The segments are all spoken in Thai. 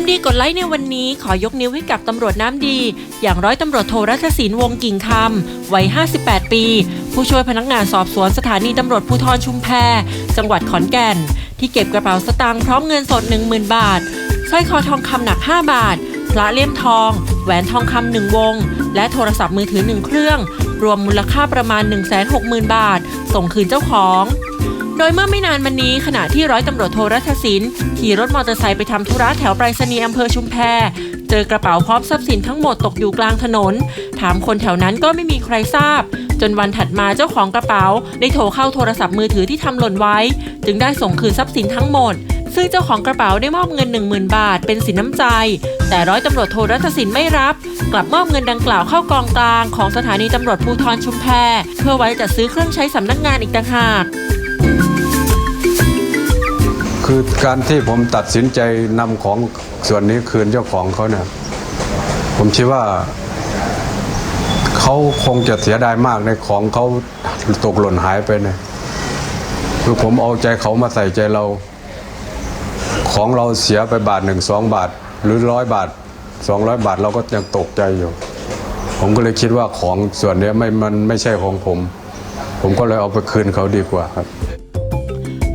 ำดีกดไลค์ในวันนี้ขอยกนิ้วให้กับตำรวจน้ำดี อย่างร้อยตำรวจโทรัชศินวงกิ่งคำวัย 58 ปี ผู้ช่วยพนักงานสอบสวนสถานีตำรวจภูธรชุมแพ จังหวัดขอนแก่น ที่เก็บกระเป๋าสตางค์พร้อมเงินสด 10,000 บาทสร้อยคอทองคำหนัก 5 บาท พระเลี่ยมทอง แหวนทองคำหนึ่งวง และโทรศัพท์มือถือหนึ่งเครื่อง รวมมูลค่าประมาณ 160,000 บาท ส่งคืนเจ้าของ โดยเมื่อไม่นานมานี้ขณะที่ร้อยตำรวจโทรัชศินขี่รถมอเตอร์ไซค์ไปทำธุระแถวไปรษณีย์อำเภอชุมแพเจอกระเป๋าพร้อมทรัพย์สินทั้งหมดตกอยู่กลางถนน ถามคนแถวนั้นก็ไม่มีใครทราบ จนวันถัดมาเจ้าของกระเป๋า ได้โทรเข้าโทรศัพท์มือถือที่ทำหล่นไว้ จึงได้ส่งคืนทรัพย์สินทั้งหมด ซึ่งเจ้าของกระเป๋าได้มอบเงิน 10,000 บาท เป็นสินน้ำใจ แต่ร้อยตำรวจโทรัชศินไม่รับ กลับมอบเงินดังกล่าวเข้ากองกลางของสถานีตำรวจภูธรชุมแพเพื่อไว้จัดซื้อเครื่องใช้สำนักงานอีกต่างหาก คือการที่ผมตัดสินใจนำของส่วนนี้คืนเจ้าของเขาเนี่ยผมคิดว่าเขาคงจะเสียดายมากในของเขาตกหล่นหายไปเนี่ยคือผมเอาใจเขามาใส่ใจเรา ของเราเสียไปบาทหนึ่งสองบาท หรือร้อยบาทสองร้อยบาทเราก็ยังตกใจอยู่ ผมก็เลยคิดว่าของส่วนนี้ไม่มันไม่ใช่ของผม ผมก็เลยเอาไปคืนเขาดีกว่าครับ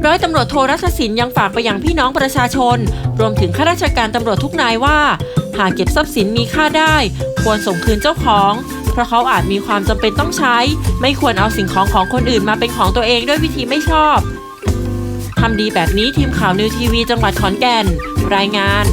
ร้อยตำรวจโทรัชศินยังฝากไปยังพี่น้องประชาชน รวมถึงข้าราชการตำรวจทุกนายว่า หากเก็บทรัพย์สินมีค่าได้ ควรส่งคืนเจ้าของ เพราะเขาอาจมีความจำเป็นต้องใช้ ไม่ควรเอาสิ่งของของคนอื่นมาเป็นของตัวเองด้วยวิธีไม่ชอบทำดีแบบนี้ทีมข่าวนิวทีวีจังหวัดขอนแก่น รายงาน